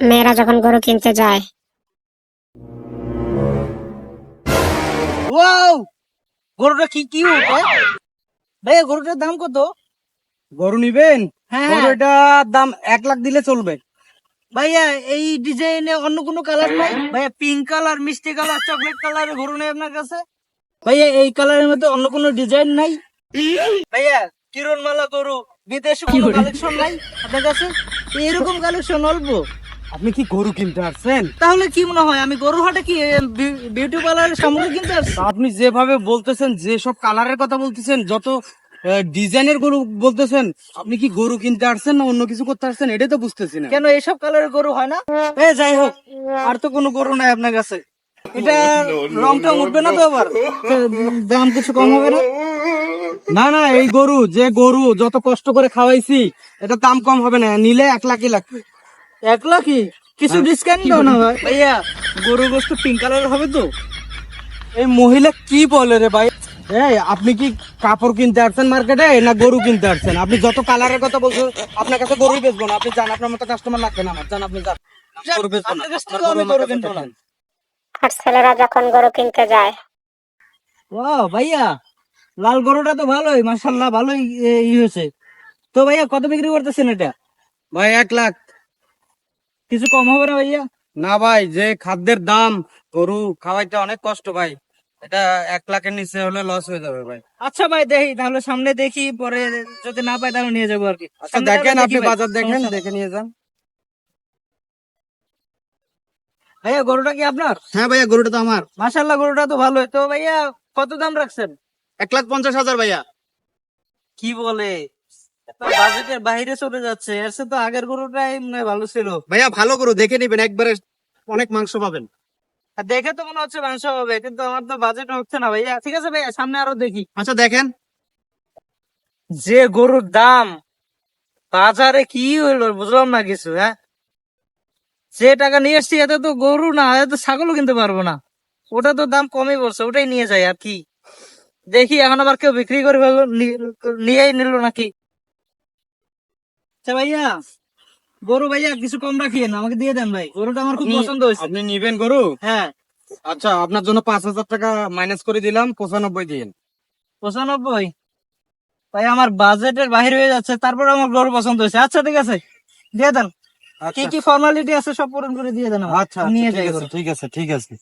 মেয়েরা যখন গরু কিনতে যায়। ওয়াও! গরুটা কি কি ভাইয়া গরুটার দাম কত? গরু নিবেন? হ্যাঁ। গরুটার দাম এক লাখ দিলে চলবে। ভাইয়া এই ডিজাইনে অন্য কোনো কালার নাই? ভাইয়া পিঙ্ক কালার মিষ্টি কালার চকলেট কালার গরু নেই আপনার কাছে? ভাইয়া এই কালারের মধ্যে অন্য কোনো ডিজাইন নাই? ভাইয়া কিরণমালা গরু বিদেশি কোনো কালেকশন নাই আপনার কাছে? এরকম কালেকশন অল্প। আপনি কি গরু কিনতে আসছেন? তাহলে কি মনে হয়? আমি গরু হাটে কি বিউটি পার্লারের সামগ্রী কিনতে আসছি? আপনি যেভাবে বলতেছেন যে সব কালারের কথা বলতেছেন যত ডিজাইনের গরু বলতেছেন আপনি কি গরু কিনতে আসছেন না অন্য কিছু করতে আসছেন? এটাই তো বুঝতেছি না। কেন এইসব কালারের গরু হয় না? এ যাই হোক আর তো কোনো গরু নাই আপনার কাছে। এটা রংটা উঠবে না তো আবার? দাম কিছু কম হবে না? না না এই গরু যে গরু যত কষ্ট করে খাওয়াইছি এটা দাম কম হবে না। নিলে এক লাখই লাগবে। এক লাখই কিছু ডিসকাউন্ট দাও না ভাই। ভাইয়া গরু গোস্ত পিঙ্ক কালারের হবে তো? এই মহিলা কি বলে রে ভাই? এই আপনি কি কাপড় কিনতে আসছেন মার্কেটে না গরু কিনতে আসছেন? আপনি যত কালারের কথা বলছেন আপনার কাছে গরুই বেচবো না। আপনি জান আপনার মতো কাস্টমার লাগবে না আমার। জান আপনি যান। গরু বেচবো না। আমি গরু কাছে কিনবো না। আর ছেলেরা যখন গরু কিনতে যায়। ও ভাইয়া লাল গরুটা তো ভালোই মাশাল্লাহ ভালোই ই হয়েছে। তো ভাইয়া কত বিক্রি করতেছেন এটা? ভাই এক লাখ। কিছু কম হবে না ভাইয়া? না ভাই যে খাদ্যের দাম গরু খাওয়াইতে অনেক কষ্ট ভাই। এটা এক লাখের নিচে হলে লস হয়ে যাবে ভাই। আচ্ছা ভাই দেখি তাহলে সামনে দেখি পরে যদি না পাই তাহলে নিয়ে যাব আর কি। আচ্ছা দেখেন আপনি বাজার দেখেন দেখে নিয়ে যান। ভাইয়া গরুটা কি আপনার? হ্যাঁ ভাইয়া গরুটা তো আমার। মাশাল্লাহ গরুটা তো ভালো। তো ভাইয়া কত দাম রাখছেন? এক লাখ পঞ্চাশ হাজার ভাইয়া। কি বলে? বাজেটের বাইরে চলে যাচ্ছে এর তো আগের গরুটাই মনে ভালো ছিল। ভাইয়া ভালো গরু দেখে নিবেন একবারে অনেক মাংস পাবেন। দেখে তো মনে হচ্ছে মাংস হবে কিন্তু আমার তো বাজেট হচ্ছে না ভাইয়া। ঠিক আছে ভাইয়া সামনে আরও দেখি। আচ্ছা দেখেন। যে গরুর দাম বাজারে কি হইল বুঝলাম না কিছু হ্যাঁ? যে টাকা নিয়ে এসছি এতে তো গরু না এতে ছাগলও কিনতে পারব না। ওটা তো দাম কমই পড়ছে ওটাই নিয়ে যায় আর কি। দেখি এখন আবার কেউ বিক্রি করে নিয়েই নিল নাকি? আচ্ছা ভাইয়া গরু ভাইয়া কিছু কম রাখিয়েন আমাকে দিয়ে দেন ভাই। গরুটা আমার খুব পছন্দ হয়েছে। আপনি নিবেন গরু? হ্যাঁ। আচ্ছা আপনার জন্য পাঁচ হাজার টাকা মাইনাস করে দিলাম পঁচানব্বই দিন পঁচানব্বই? ভাই আমার বাজেটের বাইরে হয়ে যাচ্ছে তারপর আমার গরু পছন্দ হয়েছে। আচ্ছা ঠিক আছে দিয়ে দেন। কি কি ফর্মালিটি আছে সব পূরণ করে দিয়ে দেন আচ্ছা নিয়ে যাই যাই ঠিক আছে ঠিক আছে।